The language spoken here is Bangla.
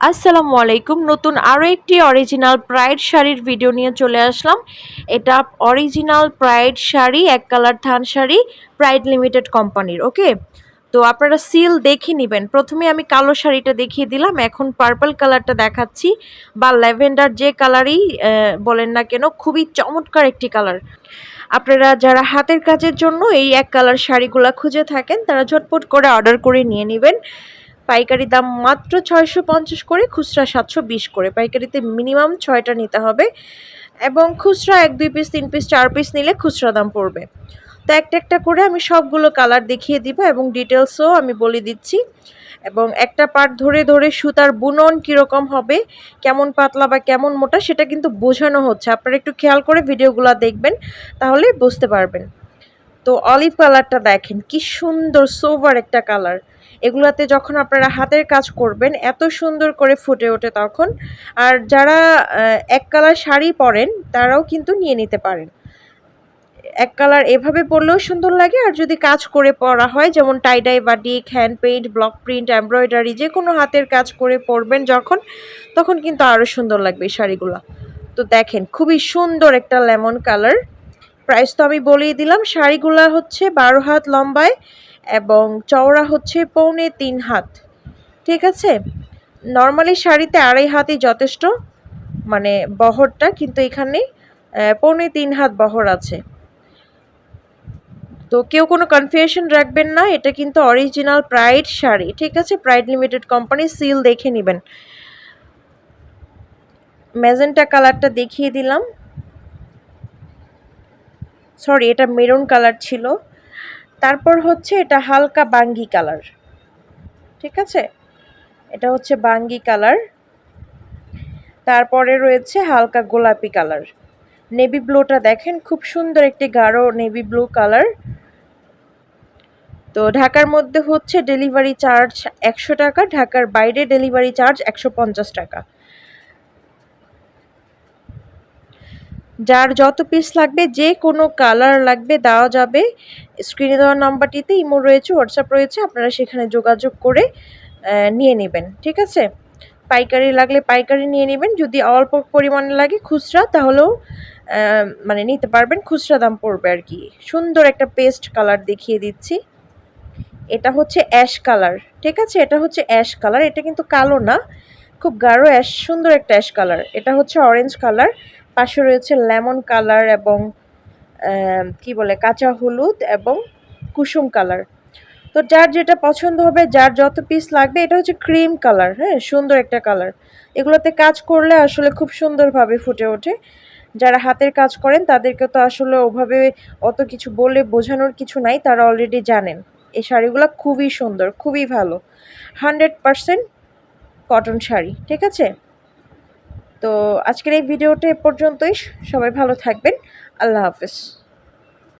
আসসালামু আলাইকুম। নতুন আরও একটি অরিজিনাল প্রাইড শাড়ির ভিডিও নিয়ে চলে আসলাম। এটা অরিজিনাল প্রাইড শাড়ি, এক কালার থান শাড়ি প্রাইড লিমিটেড কোম্পানির ওকে তো আপনারা সিল দেখে নেবেন। প্রথমে আমি কালো শাড়িটা দেখিয়ে দিলাম। এখন পার্পল কালারটা দেখাচ্ছি। বা ল্যাভেন্ডার যে কালারই বলেন না কেন, খুবই চমৎকার একটি কালার আপনারা যারা হাতের কাজের জন্য এই এক কালার শাড়িগুলো খুঁজে থাকেন, তারা ঝটপট করে অর্ডার করে নিয়ে নেবেন। পাইকারি দাম মাত্র ছয়শো পঞ্চাশ করে, খুচরা সাতশো বিশ করে। পাইকারিতে মিনিমাম ছয়টা নিতে হবে এবং খুচরা এক, দুই পিস তিন পিস চার পিস নিলে খুচরা দাম পড়বে। তো একটা একটা করে আমি সবগুলো কালার দেখিয়ে দিব এবং ডিটেলসও আমি বলে দিচ্ছি। এবং একটা পার্ট ধরে ধরে সুতার বুনন কীরকম হবে, কেমন পাতলা বা কেমন মোটা, সেটা কিন্তু বোঝানো হচ্ছে। আপনারা একটু খেয়াল করে ভিডিওগুলো দেখবেন, তাহলে বুঝতে পারবেন। তো অলিভ কালারটা দেখেন, কি সুন্দর সোভার একটা কালার এগুলাতে যখন আপনারা হাতের কাজ করবেন, এত সুন্দর করে ফুটে ওঠে তখন। আর যারা এক কালার শাড়ি পরেন, তারাও কিন্তু নিয়ে নিতে পারেন। এক কালার এভাবে পরলেও সুন্দর লাগে, আর যদি কাজ করে পরা হয়, যেমন tie dye batik hand paint block print embroidery যে কোনো হাতের কাজ করে পরবেন যখন, তখন কিন্তু আরও সুন্দর লাগবে এই শাড়িগুলো। তো দেখেন, খুবই সুন্দর একটা লেমন কালার প্রাইস তো আমি বলেই দিলাম। শাড়িগুলো হচ্ছে বারো হাত লম্বায় এবং চওড়া হচ্ছে পৌনে তিন হাত। ঠিক আছে? নর্মালি শাড়িতে আড়াই হাতই যথেষ্ট মানে বহরটা, কিন্তু এখানে পৌনে তিন হাত বহর আছে। তো কেউ কোনো কনফিউশন রাখবেন না, এটা কিন্তু অরিজিনাল প্রাইড শাড়ি। ঠিক আছে? প্রাইড লিমিটেড কোম্পানি সিল দেখে নেবেন। ম্যাজেন্টা কালারটা দেখিয়ে দিলাম। সরি এটা মেরুন কালার ছিল। তারপর হচ্ছে এটা হালকা বাঙ্গি কালার ঠিক আছে? এটা হচ্ছে বাঙ্গি কালার তারপরে রয়েছে হালকা গোলাপি কালার নেভি ব্লুটা দেখেন, খুব সুন্দর একটি গাঢ় নেভি ব্লু কালার তো ঢাকার মধ্যে হচ্ছে ডেলিভারি চার্জ একশো টাকা, ঢাকার বাইরে ডেলিভারি চার্জ একশো পঞ্চাশ টাকা। যার যত পিস লাগবে, যে কোনো কালার লাগবে, দেওয়া যাবে। স্ক্রিনে দেওয়া নাম্বারটিতে ইমো রয়েছে হোয়াটসঅ্যাপ রয়েছে, আপনারা সেখানে যোগাযোগ করে নিয়ে নেবেন, ঠিক আছে? পাইকারি লাগলে পাইকারি নিয়ে নেবেন, যদি অল্প পরিমাণে লাগে খুচরা, তাহলেও মানে নিতে পারবেন, খুচরা দাম পড়বে আর কি। সুন্দর একটা পেস্ট কালার দেখিয়ে দিচ্ছি। এটা হচ্ছে অ্যাশ কালার ঠিক আছে? এটা হচ্ছে অ্যাশ কালার এটা কিন্তু কালো না, খুব গাঢ় অ্যাশ সুন্দর একটা অ্যাশ কালার এটা হচ্ছে অরেঞ্জ কালার পাশে রয়েছে লেমন কালার এবং কি বলে, কাঁচা হলুদ এবং কুসুম কালার। তো যার যেটা পছন্দ হবে, যার যত পিস লাগবে, এটা হচ্ছে ক্রিম কালার হ্যাঁ সুন্দর একটা কালার এগুলোতে কাজ করলে আসলে খুব সুন্দরভাবে ফুটে ওঠে। যারা হাতের কাজ করেন, তাদেরকে তো আসলে ওভাবে অত কিছু বলে বোঝানোর কিছু নাই, তারা অলরেডি জানেন। এই শাড়িগুলো খুবই সুন্দর, খুবই ভালো। হান্ড্রেড পারসেন্ট কটন শাড়ি, ঠিক আছে? তো আজকের এই ভিডিওটা এ পর্যন্তই। সবাই ভালো থাকবেন। আল্লাহ হাফেজ।